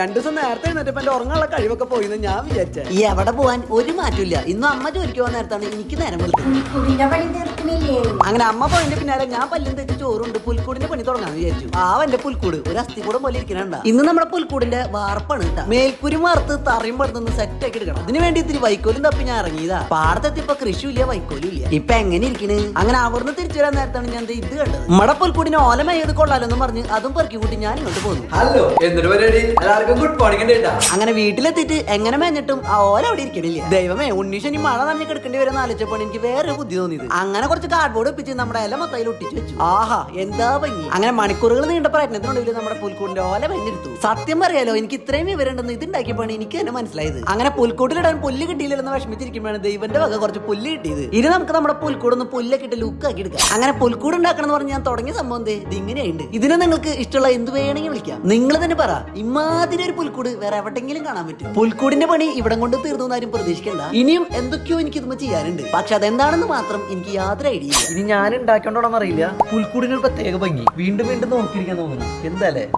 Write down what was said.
രണ്ടു ദിവസം നേരത്തെ എന്നിട്ട് എന്റെ ഉറങ്ങാനുള്ള കഴിവൊക്കെ പോയി ഞാൻ വിചാരിച്ചേ. ഈ എവിടെ പോവാൻ ഒരു മാറ്റമില്ല ഇന്നും അമ്മ ജോലിക്ക് പോകാൻ നേരത്താണ് എനിക്ക് നേരം അങ്ങനെ അമ്മ പോയിന്റെ പിന്നാലെ ഞാൻ പല്ലും തെച്ച് ചോറുണ്ട്. പുൽക്കൂടിന്റെ പണി തുടങ്ങാന്ന് വിചാരിച്ചു. ആ എന്റെ പുൽക്കൂട്. ഒരു അസ്ഥികൂടം പോലെ ഇരിക്കണണ്ട ഇന്ന് നമ്മുടെ പുൽക്കൂടിന്റെ വാർപ്പാണ് കേട്ടാ. മേൽക്കുരി വാർത്ത് തറയും പടുത്തൊന്ന് സെറ്റ് ആക്കി എടുക്കണം. അതിന് വേണ്ടി ഇത്തിരി വൈക്കോലും തപ്പി ഞാൻ ഇറങ്ങിയതാ. പാടത്തെത്തി ഇപ്പൊ കൃഷി ഇല്ല വൈക്കോലും ഇല്ല. ഇപ്പൊ എങ്ങനെ ഇരിക്കണ്? അങ്ങനെ അവിടുന്ന് തിരിച്ചു വരാൻ നേരത്താണ് ഞാൻ ദേ ഇത് കണ്ടത്. നമ്മുടെ പുൽക്കൂടിനെ ഓലമയത് കൊള്ളാലെന്ന് പറഞ്ഞ് അതും പെറുക്കി കൂട്ടി ഞാൻ ഇങ്ങോട്ട് പോന്നു. ഹലോ എന്തൊരു പരിപാടി എല്ലാവർക്കും ഗുഡ് മോർണിംഗ് അങ്ങനെ വീട്ടിലെത്തിയിട്ട് എങ്ങനെ മേഞ്ഞിട്ടും ആ ഓല അവിടെ ഇരിക്കണില്ല. ദൈവമേ ഉണ്ണീഷൻ ഈ മഴ നനഞ്ഞ് കിടക്കേണ്ടി വരുന്ന ആലോചിച്ചപ്പോൾ എനിക്ക് വേറെ ബുദ്ധി തോന്നിയത്. അങ്ങനെ കുറച്ച് കാർഡ്ബോർഡ് ഒപ്പിച്ച് നമ്മുടെ ഇല മൊത്തയിൽ ഒട്ടിച്ചു വെച്ചു. ആഹാ എന്താ ഭംഗി. അങ്ങനെ മണിക്കൂറുകൾ നീണ്ട പ്രയത്നത്തിനുള്ളിൽ നമ്മുടെ പുൽക്കൂടിന്റെ ഓല മേഞ്ഞെടുത്തു സത്യം പറയാലോ എനിക്ക് ഇത്രയും വിവരമുണ്ടെന്ന് ഇത് ഉണ്ടാക്കിയപ്പോഴാണ് എനിക്ക് തന്നെ മനസ്സിലായത്. അങ്ങനെ പുൽക്കൂട്ടിലിടാൻ പുല്ല് കിട്ടിയില്ലെന്ന് വിഷമിച്ചിരിക്കുമ്പോഴാണ് ദൈവന്റെ വക കുറച്ച് പുല്ല് കിട്ടിയത്. ഇനി നമുക്ക് നമ്മുടെ പുൽക്കൂടൊന്ന് പുല്ലൊക്കെ ഇട്ട് ലുക്ക് ആക്കി എടുക്കാം. അങ്ങനെ പുൽക്കൂട് ഉണ്ടാക്കണം എന്ന് പറഞ്ഞ് ഞാൻ തുടങ്ങിയ സംഭവം ഇത് ഇങ്ങനെയുണ്ട്. ഇതിനെ നിങ്ങൾക്ക് ഇഷ്ടമുള്ള എന്ത് വേണമെങ്കിൽ വിളിക്കാം. നിങ്ങൾ തന്നെ പറ. ഇമാതിരി ഒരു പുൽക്കൂട് വേറെ എവിടെങ്കിലും കാണാൻ പറ്റും. പുൽക്കൂടിന്റെ പണി ഇവിടം കൊണ്ട് തീർന്നു ആരും പ്രതീക്ഷിക്കണ്ട. ഇനിയും എന്തൊക്കെയോ എനിക്ക് ഇതുമ്പോ ചെയ്യാനുണ്ട്. പക്ഷെ അതെന്താണെന്ന് മാത്രം എനിക്ക് യാതൊരു ഐഡിയ ഇല്ല. ഇനി ഞാൻ ഉണ്ടാക്കിയോണ്ടോണെന്ന് അറിയില്ല. പുൽക്കൂടിനൊരു പ്രത്യേക ഭംഗി. വീണ്ടും വീണ്ടും നോക്കിയിരിക്കാൻ തോന്നുന്നു. എന്താല്ലേ